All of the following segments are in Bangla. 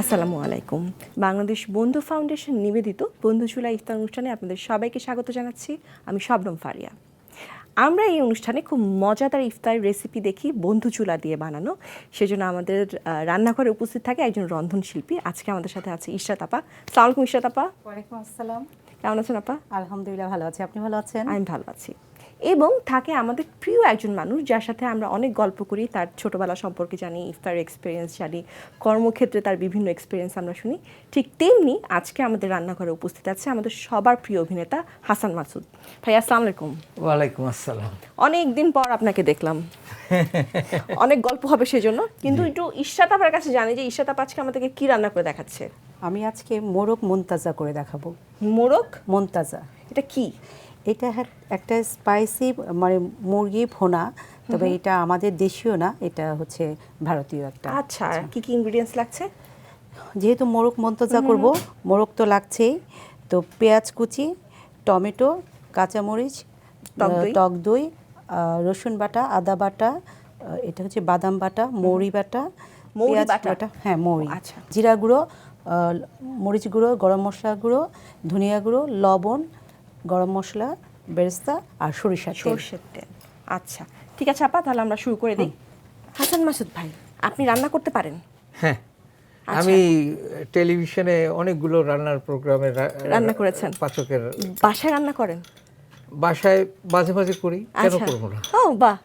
আসসালামু আলাইকুম। বাংলাদেশ বন্ধু ফাউন্ডেশন নিবেদিত বন্ধু চুলা ইফতার অনুষ্ঠানে আপনাদের সবাইকে স্বাগত জানাচ্ছি। আমি শবনম ফারিয়া। আমরা এই অনুষ্ঠানে খুব মজাদার ইফতার রেসিপি দেখি বন্ধু চুলা দিয়ে বানানো। সেজন্য আমাদের রান্নাঘরে উপস্থিত থাকে একজন রন্ধনশিল্পী আজকে আমাদের সাথে আছে ইশরাত আপা। সালাম আলাইকুম ইশরাত আপা। ওয়ালাইকুম আসসালাম। কেমন আছেন আপা? আলহামদুলিল্লাহ ভালো আছি। আপনি ভালো আছেন? আমি ভালো আছি। এবং থাকে আমাদের প্রিয় একজন মানুষ যার সাথে আমরা অনেক গল্প করি তার ছোটবেলা সম্পর্কে জানি ইফতার এক্সপিরিয়েন্স জানি কর্মক্ষেত্রে তার বিভিন্ন এক্সপিরিয়েন্স আমরা শুনি। ঠিক তেমনি আজকে আমাদের রান্নাঘরে উপস্থিত আছে আমাদের সবার প্রিয় অভিনেতা হাসান মাসুদ। ভাই আসসালাম আলাইকুম। ওয়ালাইকুম আসসালাম। অনেক দিন পর আপনাকে দেখলাম। অনেক গল্প হবে সেজন্য কিন্তু একটু ইশাত আপার কাছে জানি যে ইশাত আপা আজকে আমাদেরকে কি রান্না করে দেখাচ্ছে? আমি আজকে মোরগ মোন্তাজা করে দেখাবো। মোরগ? মোন্তাজা। এটা কি? এটা একটা স্পাইসি মানে মুরগি ভোনা তবে এটা আমাদের দেশীয় না এটা হচ্ছে ভারতীয় একটা আচ্ছা কি কি ইনগ্রেডিয়েন্টস লাগছে? যেহেতু মোরগ মন্তজা করব মোরগ তো লাগছেই। তো পেঁয়াজ কুচি টমেটো কাঁচামরিচ টক দই। রসুন বাটা আদা বাটা এটা হচ্ছে বাদাম বাটা মৌরি বাটা পেঁয়াজ বাটা? হ্যাঁ মৌরি। আচ্ছা। জিরা গুঁড়ো মরিচ গুঁড়ো গরম মশলা গুঁড়ো ধনিয়া গুঁড়ো লবণ গরম মশলা বেরেস্তা আর সরিষার তেল। সর্ষের তেল। আচ্ছা ঠিক আছে আপা তাহলে আমরা শুরু করে দিই। হাসান মাসুদ ভাই আপনি রান্না করতে পারেন? হ্যাঁ আচ্ছা। আমি টেলিভিশনে অনেকগুলো রান্নার প্রোগ্রামে রান্না করেছেন? পাচকের বাসায় রান্না করেন? বাসায় মাঝে মাঝে করি কেন আচ্ছা। করব না? ও বাহ।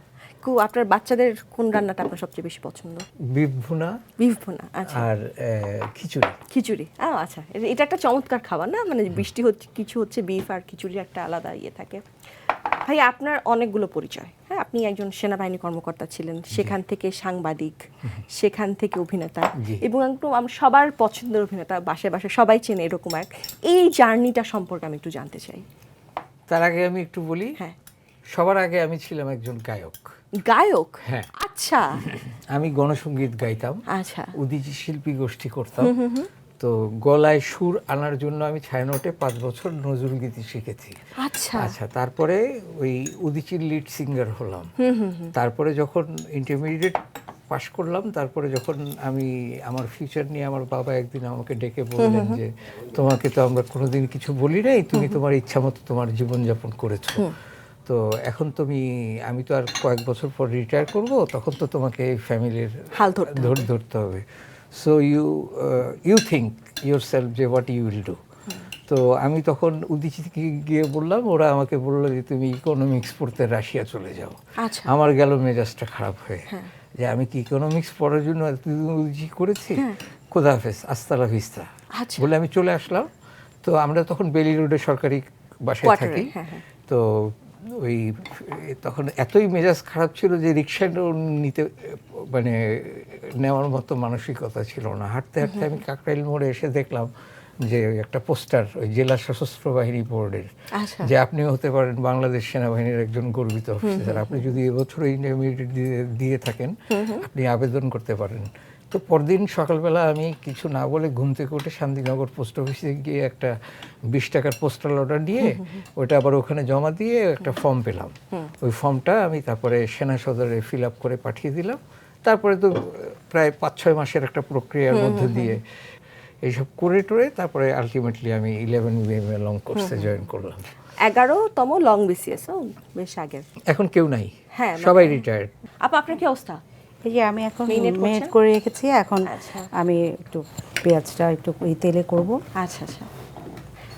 কু আপনার বাচ্চাদের কোন রান্নাটা আপনার সবচেয়ে বেশি পছন্দ? বিফ ভুনা বিফ ভুনা আচ্ছা। আর খিচুড়ি। খিচুড়ি ও আচ্ছা। এটা- একটা চমৎকার খাবার না? মানে বৃষ্টি হচ্ছে কিছু হচ্ছে বিফ আর খিচুড়ি একটা আলাদা ইয়ে থাকে। ভাই আপনার অনেকগুলো পরিচয় হ্যাঁ? আপনি একজন সেনাবাহিনী কর্মকর্তা ছিলেন সেখান থেকে সাংবাদিক সেখান থেকে অভিনেতা এবং একদম আমার সবার পছন্দের অভিনেতা বাসে বাসে সবাই চেনে এরকম এক। এই জার্নিটা সম্পর্কে আমি একটু জানতে চাই। তার আগে আমি একটু বলি হ্যাঁ। সবার আগে আমি ছিলাম একজন গায়ক। গায়ক? হ্যাঁ। আচ্ছা। আমি গণসঙ্গীত গাইতাম। আচ্ছা। উদিচি শিল্পী গোষ্ঠী করতাম। তো গলায় সুর আনার জন্য আমি ছায়ানটে পাঁচ বছর নজরুল গীতি শিখেছি। আচ্ছা। আচ্ছা তারপরে ওই উদিচির লিড সিঙ্গার হলাম। তারপরে যখন ইন্টারমিডিয়েট পাশ করলাম তারপরে যখন আমি আমার ফিউচার নিয়ে আমার বাবা একদিন আমাকে ডেকে বললেন যে তোমাকে তো আমরা কোনোদিন কিছু বলি নাই তুমি তোমার ইচ্ছা মতো তোমার জীবনযাপন করেছ। তো এখন তুমি আমি তো আর কয়েক বছর পর রিটায়ার করব তখন তো তোমাকে এই ফ্যামিলির হাল ধরতে ধর ধরতে হবে। So you you think yourself যে হোয়াট ইউ উইল ডু তো আমি তখন উদিচিতে গিয়ে বললাম ওরা আমাকে বলল যে তুমি ইকোনমিক্স পড়তে রাশিয়া চলে যাও। আচ্ছা। আমার গেল মেজাজটা খারাপ হয়ে। যে আমি কি ইকোনমিক্স পড়ার জন্য উদিচি করেছি? খোদা হাফেজ আস্তালা ভিস্তা। আচ্ছা। বলে আমি চলে আসলাম। তো আমরা তখন বেলি রোডে সরকারি বাসায় থাকি। হ্যাঁ, হ্যাঁ। তো ওই তখন এতই মেজাজ খারাপ ছিল যে রিক্সাটাও নিতে মানে নেওয়ার মতো মানসিকতা ছিল না। হাঁটতে হাঁটতে আমি কাকরাইল মোড়ে এসে দেখলাম যে ওই একটা পোস্টার ওই জেলা সশস্ত্র বাহিনী বোর্ডের আচ্ছা। যে আপনিও হতে পারেন বাংলাদেশ সেনাবাহিনীর একজন গর্বিত অফিসার। আপনি যদি এবছর ইন্টারমিডিয়েট দিয়ে থাকেন আপনি আবেদন করতে পারেন। তো পরদিন সকালবেলা আমি কিছু না বলে ঘুম থেকে উঠে শান্তিনগর পোস্ট অফিসে গিয়ে একটা বিশ টাকার পোস্টাল অর্ডার দিয়ে ওটা আবার ওখানে জমা দিয়ে একটা ফর্ম পেলাম। ওই ফর্মটা আমি তারপরে সেনা সদরে ফিল আপ করে পাঠিয়ে দিলাম। তারপরে তো প্রায় পাঁচ ছয় মাসের একটা প্রক্রিয়ার মধ্যে দিয়ে এইসব করে টরে তারপরে আলটিমেটলি আমি ইলেভেন বিএমএ লং কোর্সে জয়েন করলাম। এগারোতম লং বিসিএস বেশ আগের। এখন কেউ নাই। হ্যাঁ, মানে- সবাই রিটায়ার্ড আপা আপনার কি অবস্থা? এই যে আমি এখন মেরিনেট করে রেখেছি এখন আচ্ছা। আমি একটু পেঁয়াজটা একটু এই তেলে করব। আচ্ছা আচ্ছা।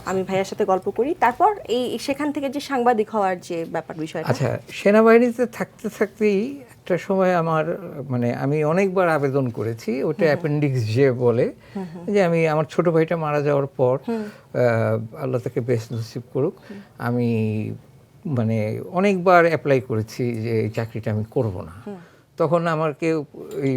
আমি ভাইয়ার সাথে গল্প করি। তারপর এই সেখান থেকে যে সাংবাদিক হওয়ার যে ব্যাপার বিষয়টা। আচ্ছা সেনাবাহিনীতে থাকতে থাকতেই একটা সময় আমার মানে আমি অনেকবার আবেদন করেছি ওটা অ্যাপেন্ডিক্স যে বলে যে আমি আমার ছোট ভাইটা মারা যাওয়ার পর আহ, আল্লাহ তাকে বেশ নসিব করুক আমি মানে অনেকবার অ্যাপ্লাই করেছি যে এই চাকরিটা আমি করব না। তখন আমার কেউ ওই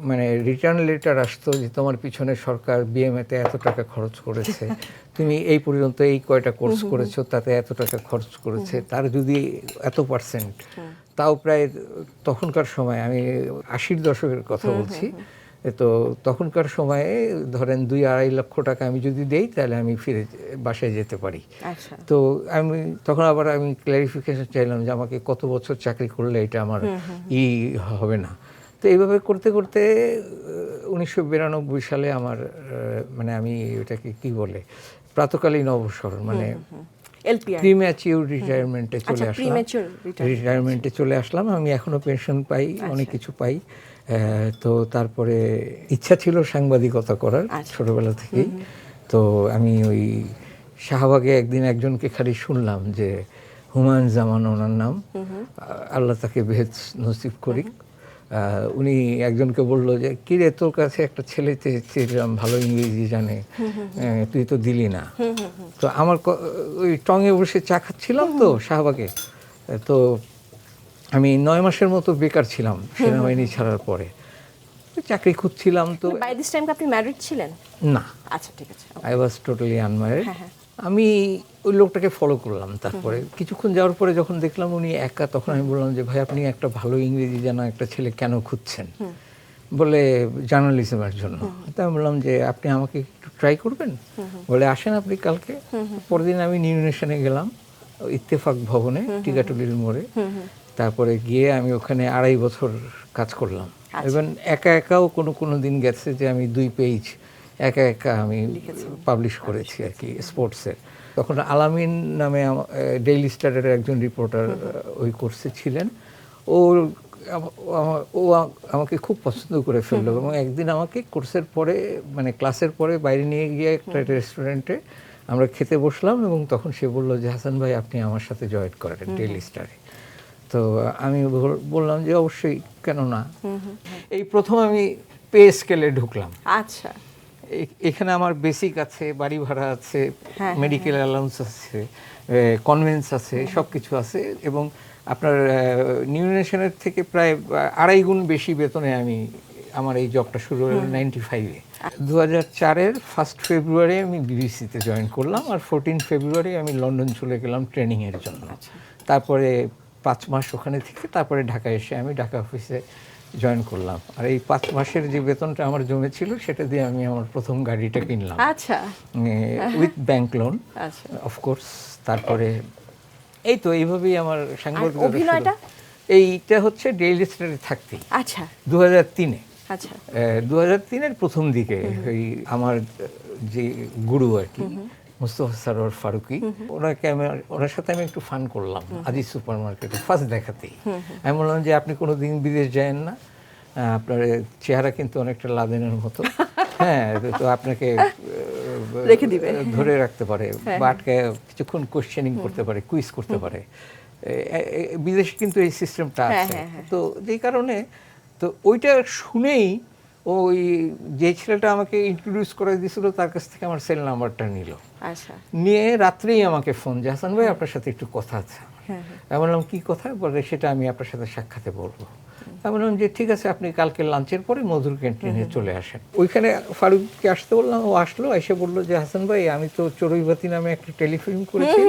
মানে রিটার্ন লেটার আসতো যে তোমার পিছনে সরকার বিএমএতে এত টাকা খরচ করেছে। তুমি এই পর্যন্ত এই কয়টা কোর্স করেছ তাতে এত টাকা খরচ করেছে। তার যদি এত পার্সেন্ট তাও প্রায় তখনকার সময় আমি আশির দশকের কথা বলছি। তো তখনকার সময়ে ধরেন দুই আড়াই লক্ষ টাকা আমি যদি দেই তাহলে আমি ফিরে বাসায় যেতে পারি। আচ্ছা। তো আমি তখন আবার আমি ক্লারিফিকেশন চাইলাম যে আমাকে কত বছর চাকরি করলে এটা আমার ই হবে না। তো এইভাবে করতে করতে উনিশশো বিরানব্বই সালে আমার মানে আমি এটাকে কি বলে প্রাতকালীন অবসর মানে প্রিম্যাচিউর রিটায়ারমেন্টে চলে আচ্ছা, আসলাম। রিটায়ারমেন্টে চলে আসলাম। আমি এখনও পেনশন পাই অনেক কিছু পাই। তো তারপরে ইচ্ছা ছিল সাংবাদিকতা করার আচ্ছা। ছোটবেলা থেকেই। তো আমি ওই শাহবাগে একদিন একজনকে খালি শুনলাম যে হুমায়ুন জামান ওনার নাম আল্লাহ তাকে ভেদ নসিব করি উনি একজনকে বলল যে কিরে তোর কাছে একটা ছেলে চেয়েছিলাম ভালো ইংরেজি জানে। তুই তো দিলি না। তো আমার ওই টঙে বসে চা খাচ্ছিলাম তো শাহবাগে। তো আমি নয় মাসের মতো বেকার ছিলাম সেনাবাহিনী ছাড়ার পরে। চাকরি খুঁজছিলাম তো। বাই দিস টাইম আপনি ম্যারিড ছিলেন? না। আচ্ছা ঠিক আছে আই ওয়াজ টোটালি আনম্যারিড। আমি ওই লোকটাকে ফলো করলাম তারপরে। কিছুক্ষণ যাওয়ার পরে যখন দেখলাম উনি একা তখন আমি বললাম যে ভাই আপনি একটা ভালো ইংরেজি জানা একটা ছেলে কেন খুঁজছেন? বলে জার্নালিজমের জন্য। তো আমি বললাম যে আপনি আমাকে একটু ট্রাই করবেন? বলে আসেন আপনি কালকে। পরদিন আমি নিউ নেশনে গেলাম ইত্তেফাক ভবনে টিকাটুলির মোড়ে। তারপরে গিয়ে আমি ওখানে আড়াই বছর কাজ করলাম। এবং একা একাও কোনো কোনো দিন গেছে যে আমি দুই পেজ একা একা আমি পাবলিশ করেছি আর কি স্পোর্টসের তখন আলামিন নামে ডেইলি স্টারের একজন রিপোর্টার ওই কোর্সে ছিলেন। ও ও আমাকে খুব পছন্দ করে ফেলল এবং একদিন আমাকে কোর্সের পরে মানে ক্লাসের পরে বাইরে নিয়ে গিয়ে একটা রেস্টুরেন্টে আমরা খেতে বসলাম এবং তখন সে বলল যে হাসান ভাই আপনি আমার সাথে জয়েন করেন ডেইলি স্টারে তো আমি বললাম যে অবশ্যই কেন না? এই প্রথম আমি পে স্কেলে ঢুকলাম। আচ্ছা। এখানে আমার বেসিক আছে বাড়ি ভাড়া আছে হ্যাঁ, মেডিকেল অ্যালাউন্স আছে কনভেন্স আছে সব কিছু আছে এবং আপনার নিউ নেশনের থেকে প্রায় আড়াই গুণ বেশি বেতনে আমি আমার এই জবটা শুরু হলো নাইনটি ফাইভে। দু হাজার চারের ফার্স্ট ফেব্রুয়ারি আমি বিবিসিতে জয়েন করলাম আর ফোরটিন ফেব্রুয়ারি আমি লন্ডন চলে গেলাম ট্রেনিংয়ের জন্য। তারপরে পাঁচ মাস ওখানে থেকে তারপরে ঢাকায় এসে আমি ঢাকা অফিসে জয়েন করলাম। আর এই পাঁচ মাসের যে বেতনটা আমার জমেছিল সেটা দিয়ে আমি আমার প্রথম গাড়িটা কিনলাম। আচ্ছা। উইথ ব্যাংক লোন অফকোর্স তারপরে এই তো এইভাবেই আমার সাংবাদিকতা শুরু। অভিনয়টা? এইটা হচ্ছে ডেইলি স্টারে থাকতেই। আচ্ছা। দু হাজার তিনে। আচ্ছা। দু হাজার তিনের প্রথম দিকে ওই আমার যে গুরু আর কি মুস্তফা সারোয়ার ফারুকি ওনাকে আমি ওনার সাথে আমি একটু ফান করলাম আজি সুপার মার্কেটে ফার্স্ট দেখাতেই। আমি বললাম যে আপনি কোনো দিন বিদেশ যায়েন না আপনার চেহারা কিন্তু অনেকটা লাদেনের মতো। হ্যাঁ তো- আপনাকে রেখে দিবে। ধরে রাখতে পারে বা আটকে কিছুক্ষণ কোশ্চেনিং করতে পারে কুইজ করতে পারে। বিদেশে কিন্তু এই সিস্টেমটা হ্যাঁ, আছে। হ্যাঁ, হ্যাঁ। তো যেই কারণে তো ওইটা শুনেই ওই যে ছেলেটা আমাকে ইন্ট্রোডিউস করে দিয়েছিল তার কাছ থেকে আমার সেল নাম্বারটা নিল। আচ্ছা। নিয়ে রাত্রেই আমাকে ফোন যে হাসান ভাই আপনার সাথে একটু কথা আছে। হ্যাঁ, আমি বললাম কি কথা? বলে সেটা আমি আপনার সাথে সাক্ষাতে বলব। আমি বললাম যে ঠিক আছে আপনি কালকে লাঞ্চের পরে মধুর ক্যান্টিনে চলে আসেন। ওইখানে ফারুককে আসতে বললাম ও আসলো এসে বলল যে হাসান ভাই আমি তো চড়ুইবাতি নামে একটা টেলিফিল্ম করেছি।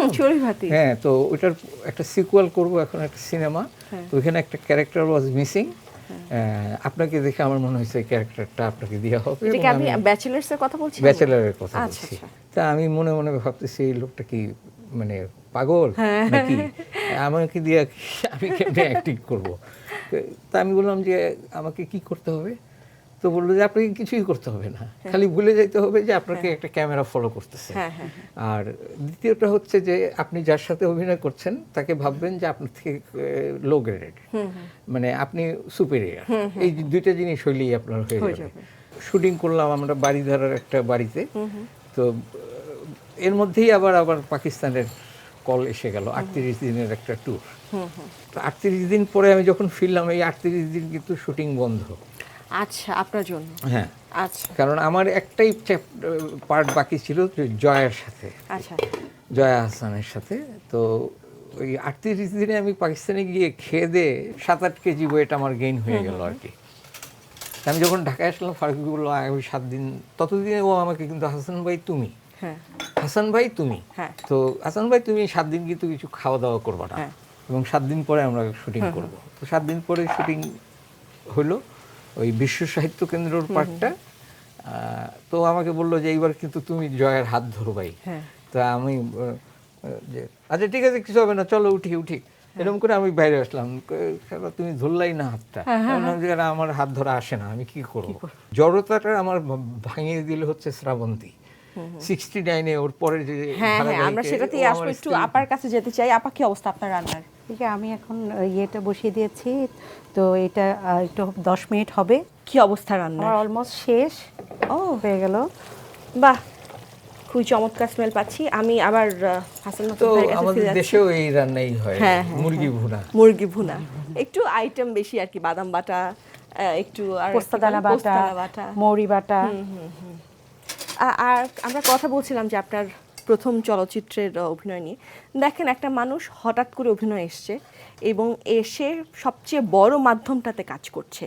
হ্যাঁ তো ওইটার একটা সিকুয়াল করব এখন একটা সিনেমা। হ্যাঁ। তো ওইখানে একটা ক্যারেক্টার ওয়াজ মিসিং। আপনাকে দেখে আমার মনে হয়েছে ক্যারেক্টারটা আপনাকে দেওয়া হবে আপনি ব্যাচেলার্স কথা বলছেন ব্যাচেলারের কথা আচ্ছা, বলছি। আচ্ছা। তা আমি মনে মনে ভাবতেছি এই লোকটা কি মানে পাগল হ্যাঁ। নাকি? আমাকে দিয়ে আমি কেমনে অ্যাক্টিং করব? তা আমি বললাম যে আমাকে কি করতে হবে? তো বলল যে আপনাকে কিছুই করতে হবে না। খালি ভুলে যেতে হবে যে আপনাকে একটা ক্যামেরা ফলো করতেছে। হ্যাঁ, হ্যাঁ, আর দ্বিতীয়টা হচ্ছে যে আপনি যার সাথে অভিনয় করছেন তাকে ভাববেন যে আপনার থেকে লো গ্রেডেড মানে আপনি সুপেরিয়ার এই দুইটা জিনিস হইলেই আপনার হয়ে হয়ে যাবে। শুটিং করলাম আমরা বাড়িধারার একটা বাড়িতে। তো এর মধ্যেই আবার আবার পাকিস্তানের কল এসে গেল আটত্রিশ দিনের একটা ট্যুর তো আটত্রিশ দিন পরে আমি যখন ফিরলাম এই আটত্রিশ দিন কিন্তু শুটিং বন্ধ। আচ্ছা আপনার জন্য। হ্যাঁ। আচ্ছা। কারণ আমার একটাই পার্ট বাকি ছিল জয়ার সাথে। আচ্ছা। জয়া হাসানের সাথে। তো ওই আটত্রিশ দিনে আমি পাকিস্তানে গিয়ে খেয়ে দিয়ে সাত আট কেজি ওয়েট আমার গেইন হয়ে গেল আর কি। আমি যখন ঢাকায় আসলাম ফারুক বলল আগামী সাত দিন ততদিনে ও আমাকে কিন্তু হাসান ভাই তুমি। হ্যাঁ। হাসান ভাই তুমি। হ্যাঁ। তো হাসান ভাই তুমি সাত দিন কিন্তু কিছু খাওয়া দাওয়া করব না। হ্যাঁ। এবং সাত দিন পরে আমরা শুটিং করব। তো সাত দিন পরে শুটিং হলো। ওই বিশ্ব সাহিত্য কেন্দ্রর পার্টটা তো আমাকে বলল যে এইবার কিন্তু তুমি জয়ের হাত ধরো ভাই। হ্যাঁ। তা আমি যে আচ্ছা ঠিক আছে কিছু হবে না চলো উঠি উঠি। এরকম করে আমি বাইরে আসলাম। তুমি ধরলাই না হাতটা? হ্যাঁ, আমি বললাম যে, "না, আমার হাত ধরা আসে না আমি কি করব? জড়তাটা আমার ভাঙিয়ে দিল হচ্ছে শ্রাবন্তী। সিক্সটি নাইনে ওর পরে যে হ্যাঁ হ্যাঁ আমরা সেটাতেই আসব একটু আপার কাছে যেতে চাই। আপা কি অবস্থা আপনার রান্নার? ঠিক আছে আমি এখন ইয়েটা বসিয়ে দিয়েছি। তো এটা একটু দশ মিনিট হবে। কি অবস্থা রান্নার? আমার অলমোস্ট শেষ। ও। হয়ে গেল। বাহ খুবই চমৎকার স্মেল পাচ্ছি। আমি আবার হাসান তো আমাদের দেশেও এই রান্নাই হয় হ্যাঁ, হ্যাঁ, মুরগি ভুনা। মুরগি ভুনা। একটু আইটেম বেশি আর কি বাদাম বাটা একটু আর পোস্তা কি দানা বলে? বাটা পোস্তাদানা বাটা। মৌরি বাটা। আর আমরা কথা বলছিলাম যে আপনার প্রথম চলচ্চিত্রের অভিনয় নিয়ে। দেখেন একটা মানুষ হঠাৎ করে অভিনয় এসছে এবং এসে সবচেয়ে বড় মাধ্যমটাতে কাজ করছে।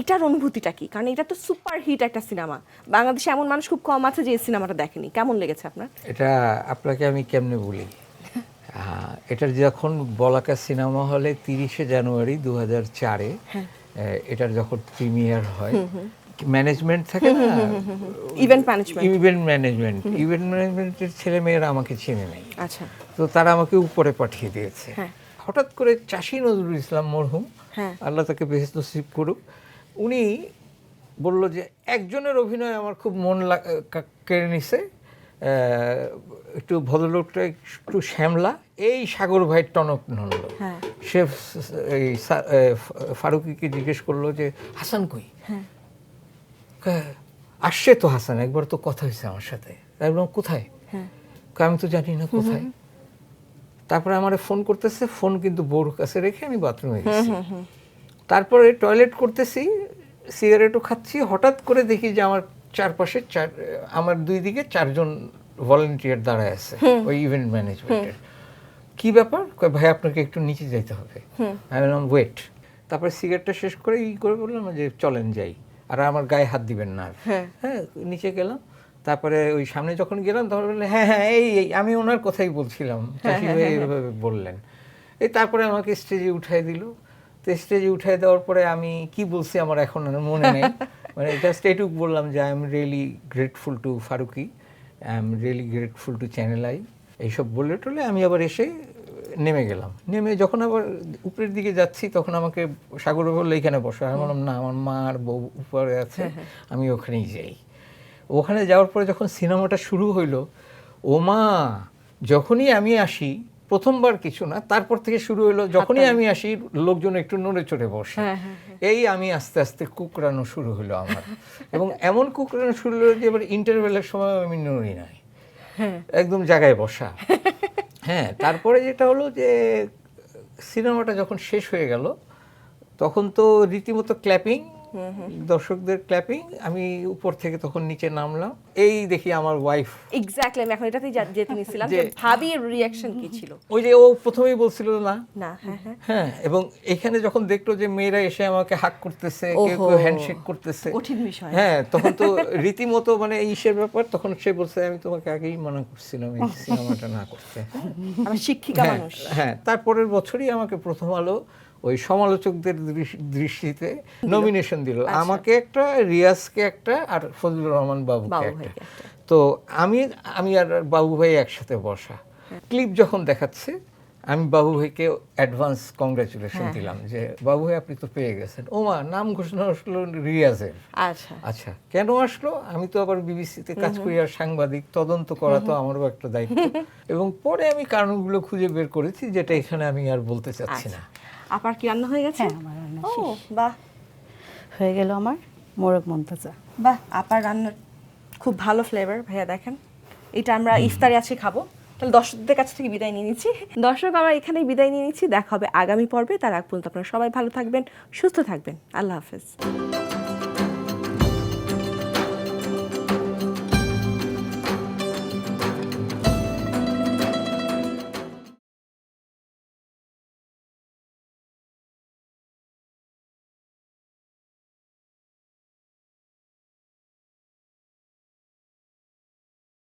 এটার অনুভূতিটা কি? কারণ এটা তো সুপার হিট একটা সিনেমা। বাংলাদেশে এমন মানুষ খুব কম আছে যে এই সিনেমাটা দেখেনি। কেমন লেগেছে আপনার? এটা আপনাকে আমি কেমনে বলি? এটার যখন বলাকা সিনেমা হলে তিরিশে জানুয়ারি দু হাজার চারে এটার যখন প্রিমিয়ার হয় ম্যানেজমেন্ট থাকে না? Event management event management event ম্যানেজমেন্টের ছেলে মেয়েরা আমাকে চেনে নেই। আচ্ছা। তো তারা আমাকে উপরে পাঠিয়ে দিয়েছে। হ্যাঁ। হঠাৎ করে চাষি নজরুল ইসলাম মরহুম হ্যাঁ। আল্লাহ তাকে বেহেস নসিব করুক উনি বলল যে একজনের অভিনয় আমার খুব মন কেড়ে নিছে। একটু ভদ্রলোকটা একটু শ্যামলা এই সাগর ভাই টনক নন্দ হ্যাঁ। সে এই ফারুকিকে জিজ্ঞেস করল যে হাসান কই? হ্যাঁ। আসছে তো হাসান একবার তো কথা হয়েছে আমার সাথে। তাই বললাম কোথায়? হ্যাঁ। আমি তো জানি না কোথায়? তারপরে আমার ফোন করতেছে ফোন কিন্তু বউর কাছে রেখে আমি বাথরুমে গেছি। তারপরে টয়লেট করতেছি সিগারেটও খাচ্ছি হঠাৎ করে দেখি যে আমার চারপাশে চার আমার দুই দিকে চারজন ভলেন্টিয়ার দাঁড়ায় আছে ওই ইভেন্ট ম্যানেজমেন্টের কি ব্যাপার? ভাই আপনাকে একটু নিচে যাইতে হবে। আমি বললাম ওয়েট তারপরে সিগারেটটা শেষ করে ই করে বললাম যে চলেন যাই। আর আমার গায়ে হাত দিবেন না। হ্যাঁ। হ্যাঁ নিচে গেলাম তারপরে ওই সামনে যখন গেলাম তখন বললেন হ্যাঁ হ্যাঁ এই এই আমি ওনার কথাই বলছিলাম। এইভাবে বললেন? এই তারপরে আমাকে স্টেজে উঠাই দিল। তো স্টেজে উঠাই দেওয়ার পরে আমি কি বলছি আমার এখন মনে নেই। মানে জাস্ট এটুক বললাম যে I am really grateful to Faruqui I am really grateful to channel I এইসব বলে টলে আমি আবার এসে নেমে গেলাম। নেমে যখন আবার উপরের দিকে যাচ্ছি তখন আমাকে সাগর বলল এখানে বসো। আমি বললাম না আমার মা আর বউ উপরে আছে আমি ওখানেই যাই। ওখানে যাওয়ার পরে যখন সিনেমাটা শুরু হইল ও মা যখনই আমি আসি প্রথমবার কিছু না তারপর থেকে শুরু হলো যখনই আমি আসি লোকজন একটু নড়ে চড়ে বসে। এই আমি আস্তে আস্তে কুকরানো শুরু হলো আমার। এবং এমন কুকরানো শুরু হলো যে এবার ইন্টারভেলের সময় আমি নড়ি নাই। একদম জায়গায় বসা। হ্যাঁ তারপরে যেটা হলো যে সিনেমাটা যখন শেষ হয়ে গেল তখন তো রীতিমতো ক্ল্যাপিং দর্শকদের ক্ল্যাপিং আমি উপর থেকে তখন নিচে নামলাম। এই দেখি আমার ওয়াইফ এক্স্যাক্টলি আমি এখন এটাতেই যেতে নিছিলাম যে ভাবির রিয়াকশন কি ছিল? ওই যে ও প্রথমেই বলছিল না। না হ্যাঁ হ্যাঁ। হ্যাঁ এবং এখানে যখন দেখল যে মেয়েরা এসে আমাকে হাক করতেছে কেউ কেউ হ্যান্ডশেক করতেছে। কঠিন বিষয়। হ্যাঁ তখন তো রীতিমতো মানে ইসের ব্যাপার তখন সে বলছে আমি তোমাকে আগেই মানা করছিলাম এই সিনেমাটা না করতে। আমার শিক্ষিকা হ্যাঁ, মানুষ। হ্যাঁ তারপরের বছরই আমাকে প্রথম আলো ওই সমালোচকদের দৃষ্টিতে নমিনেশন দিল। আচ্ছা। আমাকে একটা রিয়াজকে একটা আর ফজলুর রহমান বাবুকে বাবু একটা। তো আমি আমি আর বাবু ভাই একসাথে বসা। ক্লিপ যখন দেখাচ্ছে আমি বাবু ভাইকে অ্যাডভান্স কংগ্রাচুলেশন হ্যাঁ, দিলাম যে বাবু ভাই আপনি তো পেয়ে গেছেন। ওমা নাম ঘোষণা আসলো রিয়াজের। আচ্ছা। আচ্ছা কেন আসলো? আমি তো আবার বিবিসিতে কাজ করি আর সাংবাদিক তদন্ত করা তো আমারও একটা দায়িত্ব। এবং পরে আমি কারণগুলো খুঁজে বের করেছি যেটা এখানে আমি আর বলতে চাচ্ছি না। আপার কি রান্না হয়ে গেছে? হ্যাঁ, আমার রান্না ও বাহ। হয়ে গেল আমার মোরগ মন্তাজা। বাহ আপার রান্নার খুব ভালো ফ্লেভার ভাইয়া দেখেন। এটা আমরা ইফতারে আজকে খাব। তাহলে দর্শকদের কাছ থেকে বিদায় নিয়ে নিচ্ছি। দর্শক আমরা এখানেই বিদায় নিয়ে নিচ্ছি। দেখা হবে আগামী পর্বে। তার আগ পর্যন্ত আপনারা সবাই ভালো থাকবেন সুস্থ থাকবেন। আল্লাহ হাফেজ।